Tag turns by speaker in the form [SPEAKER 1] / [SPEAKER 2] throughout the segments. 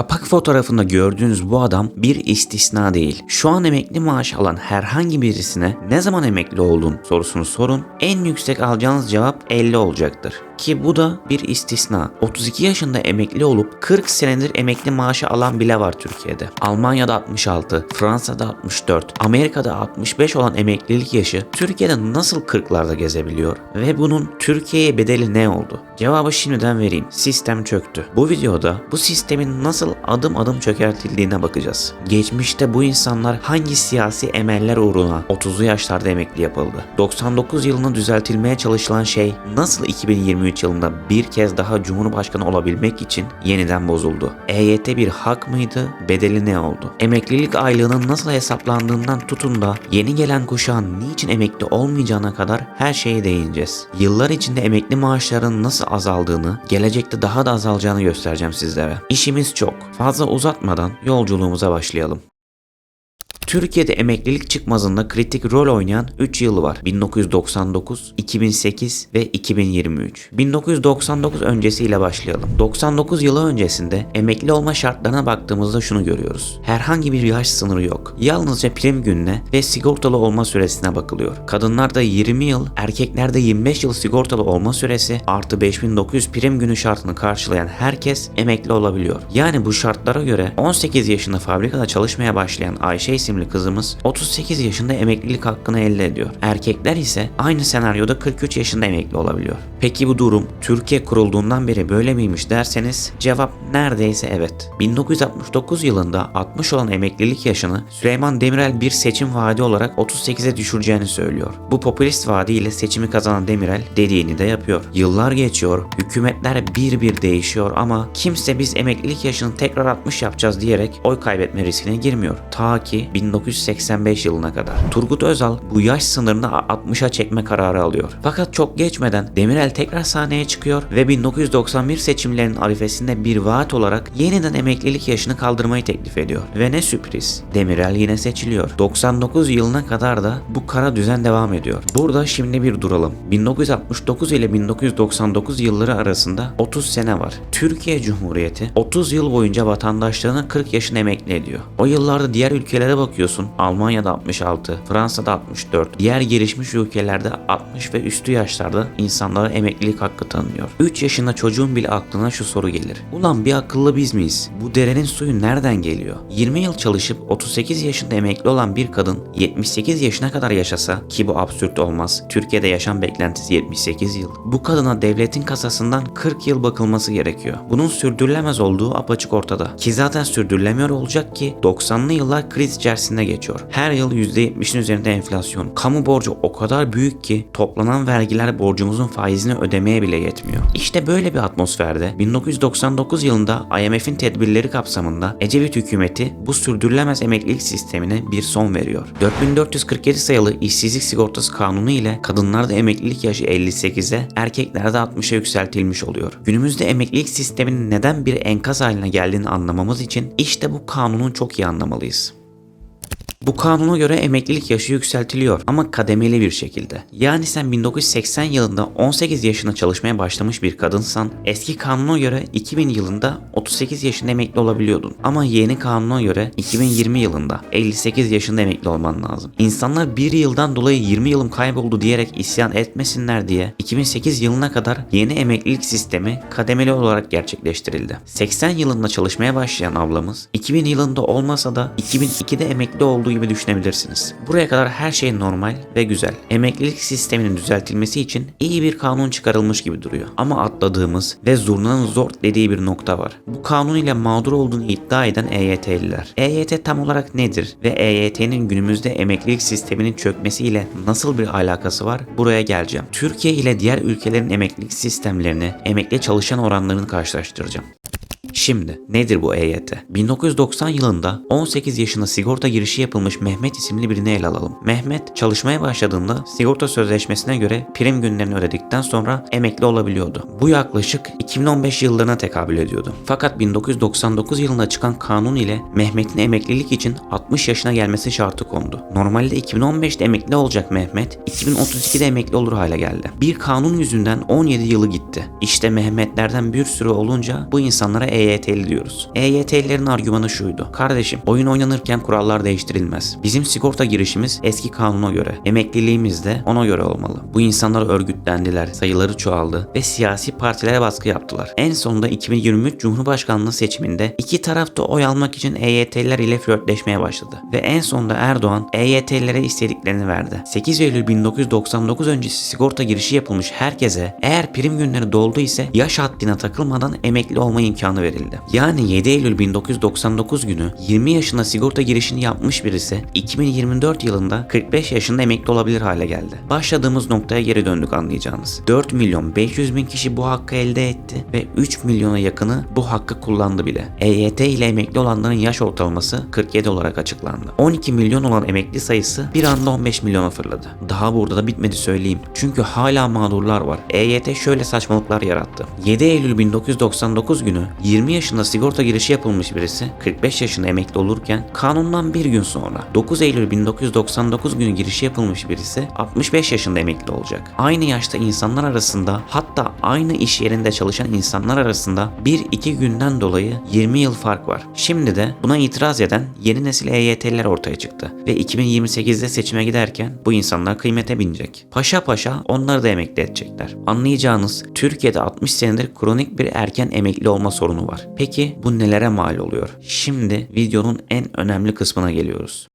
[SPEAKER 1] Kapak fotoğrafında gördüğünüz bu adam bir istisna değil. Şu an emekli maaş alan herhangi birisine ne zaman emekli oldun sorusunu sorun. En yüksek alacağınız cevap 50 olacaktır. Ki bu da bir istisna. 32 yaşında emekli olup 40 senedir emekli maaşı alan bile var Türkiye'de. Almanya'da 66, Fransa'da 64, Amerika'da 65 olan emeklilik yaşı Türkiye'de nasıl 40'larda gezebiliyor? Ve bunun Türkiye'ye bedeli ne oldu? Cevabı şimdiden vereyim. Sistem çöktü. Bu videoda bu sistemin nasıl adım adım çökertildiğine bakacağız. Geçmişte bu insanlar hangi siyasi emeller uğruna 30'lu yaşlarda emekli yapıldı? 99 yılında düzeltilmeye çalışılan şey nasıl 2023 yılında bir kez daha Cumhurbaşkanı olabilmek için yeniden bozuldu? EYT bir hak mıydı? Bedeli ne oldu? Emeklilik aylığının nasıl hesaplandığından tutun da yeni gelen kuşağın niçin emekli olmayacağına kadar her şeye değineceğiz. Yıllar içinde emekli maaşların nasıl azaldığını, gelecekte daha da azalacağını göstereceğim sizlere. İşimiz çok. Fazla uzatmadan yolculuğumuza başlayalım. Türkiye'de emeklilik çıkmazında kritik rol oynayan 3 yıl var. 1999, 2008 ve 2023. 1999 öncesiyle başlayalım. 99 yılı öncesinde emekli olma şartlarına baktığımızda şunu görüyoruz. Herhangi bir yaş sınırı yok. Yalnızca prim gününe ve sigortalı olma süresine bakılıyor. Kadınlarda 20 yıl, erkeklerde 25 yıl sigortalı olma süresi artı 5900 prim günü şartını karşılayan herkes emekli olabiliyor. Yani bu şartlara göre 18 yaşında fabrikada çalışmaya başlayan Ayşe isimli kızımız 38 yaşında emeklilik hakkını elde ediyor. Erkekler ise aynı senaryoda 43 yaşında emekli olabiliyor. Peki bu durum Türkiye kurulduğundan beri böyle miymiş derseniz cevap neredeyse evet. 1969 yılında 60 olan emeklilik yaşını Süleyman Demirel bir seçim vaadi olarak 38'e düşüreceğini söylüyor. Bu popülist vaadiyle seçimi kazanan Demirel dediğini de yapıyor. Yıllar geçiyor, hükümetler bir bir değişiyor ama kimse biz emeklilik yaşını tekrar 60 yapacağız diyerek oy kaybetme riskine girmiyor. Ta ki 1985 yılına kadar. Turgut Özal bu yaş sınırını 60'a çekme kararı alıyor. Fakat çok geçmeden Demirel tekrar sahneye çıkıyor ve 1991 seçimlerinin arifesinde bir vaat olarak yeniden emeklilik yaşını kaldırmayı teklif ediyor. Ve ne sürpriz. Demirel yine seçiliyor. 99 yılına kadar da bu kara düzen devam ediyor. Burada şimdi bir duralım. 1969 ile 1999 yılları arasında 30 sene var. Türkiye Cumhuriyeti 30 yıl boyunca vatandaşlarını 40 yaşına emekli ediyor. O yıllarda diğer ülkelere bakıyorsun. Almanya'da 66, Fransa'da 64, diğer gelişmiş ülkelerde 60 ve üstü yaşlarda insanlara emeklilik hakkı tanınıyor. 3 yaşında çocuğun bile aklına şu soru gelir. Ulan bir akıllı biz miyiz? Bu derenin suyu nereden geliyor? 20 yıl çalışıp 38 yaşında emekli olan bir kadın 78 yaşına kadar yaşasa ki bu absürt olmaz. Türkiye'de yaşam beklentisi 78 yıl. Bu kadına devletin kasasından 40 yıl bakılması gerekiyor. Bunun sürdürülemez olduğu apaçık ortada. Ki zaten sürdürülemiyor olacak ki 90'lı yıllar kriz içerisinde geçiyor. Her yıl %70'in üzerinde enflasyon. Kamu borcu o kadar büyük ki toplanan vergiler borcumuzun faizini ödemeye bile yetmiyor. İşte böyle bir atmosferde 1999 yılında IMF'in tedbirleri kapsamında Ecevit hükümeti bu sürdürülemez emeklilik sistemine bir son veriyor. 4447 sayılı işsizlik sigortası kanunu ile kadınlarda emeklilik yaşı 58'e, erkeklerde 60'a yükseltilmiş oluyor. Günümüzde emeklilik sisteminin neden bir enkaz haline geldiğini anlamamız için işte bu kanunu çok iyi anlamalıyız. Bu kanuna göre emeklilik yaşı yükseltiliyor ama kademeli bir şekilde. Yani sen 1980 yılında 18 yaşında çalışmaya başlamış bir kadınsan eski kanuna göre 2000 yılında 38 yaşında emekli olabiliyordun. Ama yeni kanuna göre 2020 yılında 58 yaşında emekli olman lazım. İnsanlar bir yıldan dolayı 20 yılım kayboldu diyerek isyan etmesinler diye 2008 yılına kadar yeni emeklilik sistemi kademeli olarak gerçekleştirildi. 80 yılında çalışmaya başlayan ablamız 2000 yılında olmasa da 2002'de emekli olduğu gibi düşünebilirsiniz. Buraya kadar her şey normal ve güzel. Emeklilik sisteminin düzeltilmesi için iyi bir kanun çıkarılmış gibi duruyor. Ama atladığımız ve zurnanın zor dediği bir nokta var. Bu kanun ile mağdur olduğunu iddia eden EYT'liler. EYT tam olarak nedir ve EYT'nin günümüzde emeklilik sisteminin çökmesiyle nasıl bir alakası var? Buraya geleceğim. Türkiye ile diğer ülkelerin emeklilik sistemlerini, emekli çalışan oranlarını karşılaştıracağım. Şimdi nedir bu EYT? 1990 yılında 18 yaşında sigorta girişi yapılmış Mehmet isimli birini ele alalım. Mehmet çalışmaya başladığında sigorta sözleşmesine göre prim günlerini ödedikten sonra emekli olabiliyordu. Bu yaklaşık 2015 yıllarına tekabül ediyordu. Fakat 1999 yılında çıkan kanun ile Mehmet'in emeklilik için 60 yaşına gelmesi şartı kondu. Normalde 2015'te emekli olacak Mehmet 2032'de emekli olur hale geldi. Bir kanun yüzünden 17 yılı gitti. İşte Mehmetlerden bir sürü olunca bu insanlara EYT'li diyoruz. EYT'lilerin argümanı şuydu. Kardeşim oyun oynanırken kurallar değiştirilmez. Bizim sigorta girişimiz eski kanuna göre. Emekliliğimiz de ona göre olmalı. Bu insanlar örgütlendiler, sayıları çoğaldı ve siyasi partilere baskı yaptılar. En sonunda 2023 Cumhurbaşkanlığı seçiminde iki tarafta oy almak için EYT'liler ile flörtleşmeye başladı. Ve en sonunda Erdoğan EYT'lilere istediklerini verdi. 8 Eylül 1999 öncesi sigorta girişi yapılmış herkese eğer prim günleri doldu ise yaş haddine takılmadan emekli olma imkanı verildi. Yani 7 Eylül 1999 günü 20 yaşında sigorta girişini yapmış birisi 2024 yılında 45 yaşında emekli olabilir hale geldi. Başladığımız noktaya geri döndük anlayacağınız. 4 milyon 500 bin kişi bu hakkı elde etti ve 3 milyona yakını bu hakkı kullandı bile. EYT ile emekli olanların yaş ortalaması 47 olarak açıklandı. 12 milyon olan emekli sayısı bir anda 15 milyona fırladı. Daha burada da bitmedi söyleyeyim. Çünkü hala mağdurlar var. EYT şöyle saçmalıklar yarattı. 7 Eylül 1999 günü 20 yaşında sigorta girişi yapılmış birisi 45 yaşında emekli olurken kanundan bir gün sonra 9 Eylül 1999 günü girişi yapılmış birisi 65 yaşında emekli olacak. Aynı yaşta insanlar arasında hatta aynı iş yerinde çalışan insanlar arasında 1-2 günden dolayı 20 yıl fark var. Şimdi de buna itiraz eden yeni nesil EYT'liler ortaya çıktı ve 2028'de seçime giderken bu insanlar kıymete binecek. Paşa paşa onları da emekli edecekler. Anlayacağınız Türkiye'de 60 senedir kronik bir erken emekli olma sorunu var. Peki bu nelere mal oluyor? Şimdi videonun en önemli kısmına geliyoruz.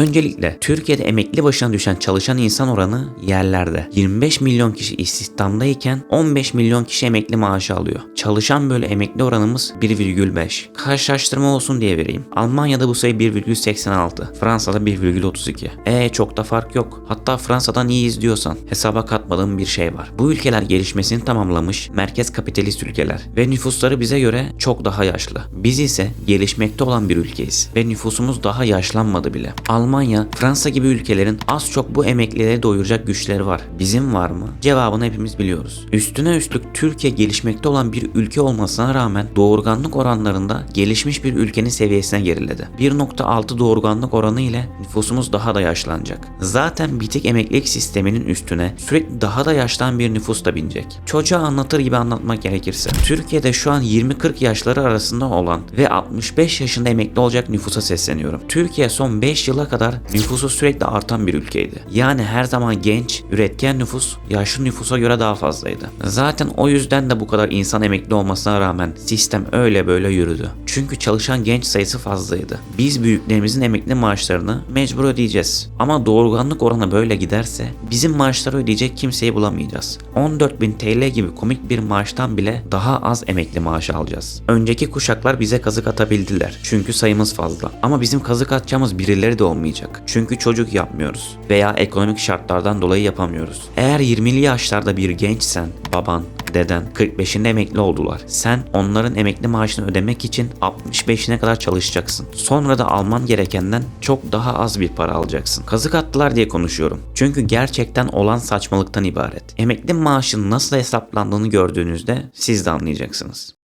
[SPEAKER 1] Öncelikle Türkiye'de emekli başına düşen çalışan insan oranı yerlerde. 25 milyon kişi istihdamdayken 15 milyon kişi emekli maaşı alıyor. Çalışan böyle emekli oranımız 1,5. Karşılaştırma olsun diye vereyim. Almanya'da bu sayı 1,86. Fransa'da 1,32. E çok da fark yok. Hatta Fransa'dan iyi izliyorsan hesaba katmadığım bir şey var. Bu ülkeler gelişmesini tamamlamış merkez kapitalist ülkeler ve nüfusları bize göre çok daha yaşlı. Biz ise gelişmekte olan bir ülkeyiz ve nüfusumuz daha yaşlanmadı bile. Almanya, Fransa gibi ülkelerin az çok bu emeklileri doyuracak güçleri var. Bizim var mı? Cevabını hepimiz biliyoruz. Üstüne üstlük Türkiye gelişmekte olan bir ülke olmasına rağmen doğurganlık oranlarında gelişmiş bir ülkenin seviyesine geriledi. 1.6 doğurganlık oranı ile nüfusumuz daha da yaşlanacak. Zaten bitik emeklilik sisteminin üstüne sürekli daha da yaşlanan bir nüfus da binecek. Çocuğa anlatır gibi anlatmak gerekirse Türkiye'de şu an 20-40 yaşları arasında olan ve 65 yaşında emekli olacak nüfusa sesleniyorum. Türkiye son 5 yıla kadar nüfusu sürekli artan bir ülkeydi. Yani her zaman genç, üretken nüfus yaşlı nüfusa göre daha fazlaydı. Zaten o yüzden de bu kadar insan emekli olmasına rağmen sistem öyle böyle yürüdü. Çünkü çalışan genç sayısı fazlaydı. Biz büyüklerimizin emekli maaşlarını mecbur ödeyeceğiz. Ama doğurganlık oranı böyle giderse bizim maaşları ödeyecek kimseyi bulamayacağız. 14.000 TL gibi komik bir maaştan bile daha az emekli maaşı alacağız. Önceki kuşaklar bize kazık atabildiler. Çünkü sayımız fazla. Ama bizim kazık atacağımız birileri de olmayacak. Çünkü çocuk yapmıyoruz veya ekonomik şartlardan dolayı yapamıyoruz. Eğer 20'li yaşlarda bir gençsen, baban, deden 45'inde emekli oldular. Sen onların emekli maaşını ödemek için 65'ine kadar çalışacaksın. Sonra da alman gerekenden çok daha az bir para alacaksın. Kazık attılar diye konuşuyorum. Çünkü gerçekten olan saçmalıktan ibaret. Emekli maaşın nasıl hesaplandığını gördüğünüzde siz de anlayacaksınız.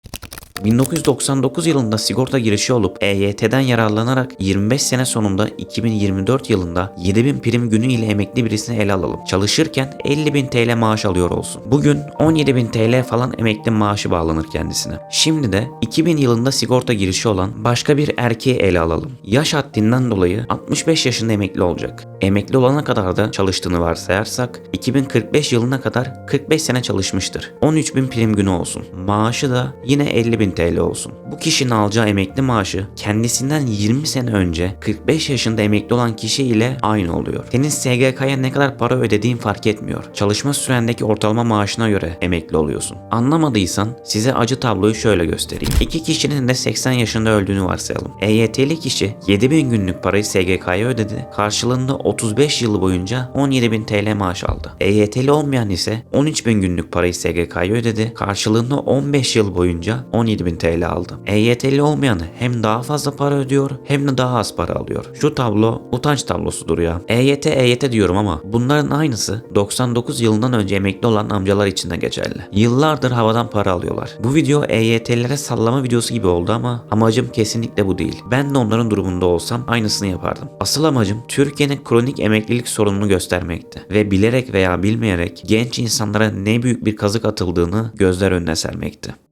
[SPEAKER 1] 1999 yılında sigorta girişi olup EYT'den yararlanarak 25 sene sonunda 2024 yılında 7000 prim günü ile emekli birisini ele alalım. Çalışırken 50.000 TL maaş alıyor olsun. Bugün 17.000 TL falan emekli maaşı bağlanır kendisine. Şimdi de 2000 yılında sigorta girişi olan başka bir erkeği ele alalım. Yaş haddinden dolayı 65 yaşında emekli olacak. Emekli olana kadar da çalıştığını varsayarsak 2045 yılına kadar 45 sene çalışmıştır. 13.000 prim günü olsun. Maaşı da yine 50.000 TL olsun. Bu kişinin alacağı emekli maaşı kendisinden 20 sene önce 45 yaşında emekli olan kişi ile aynı oluyor. Senin SGK'ya ne kadar para ödediğin fark etmiyor. Çalışma sürendeki ortalama maaşına göre emekli oluyorsun. Anlamadıysan size acı tabloyu şöyle göstereyim. İki kişinin de 80 yaşında öldüğünü varsayalım. EYT'li kişi 7000 günlük parayı SGK'ya ödedi. Karşılığında 35 yıl boyunca 17.000 TL maaş aldı. EYT'li olmayan ise 13.000 günlük parayı SGK'ya ödedi. Karşılığında 15 yıl boyunca 17.000 TL aldı. EYT'li olmayan hem daha fazla para ödüyor hem de daha az para alıyor. Şu tablo utanç tablosudur ya. EYT EYT diyorum ama bunların aynısı 99 yılından önce emekli olan amcalar için de geçerli. Yıllardır havadan para alıyorlar. Bu video EYT'lilere sallama videosu gibi oldu ama amacım kesinlikle bu değil. Ben de onların durumunda olsam aynısını yapardım. Asıl amacım Türkiye'nin kronik emeklilik sorununu göstermekti. Ve bilerek veya bilmeyerek genç insanlara ne büyük bir kazık atıldığını gözler önüne sermekti.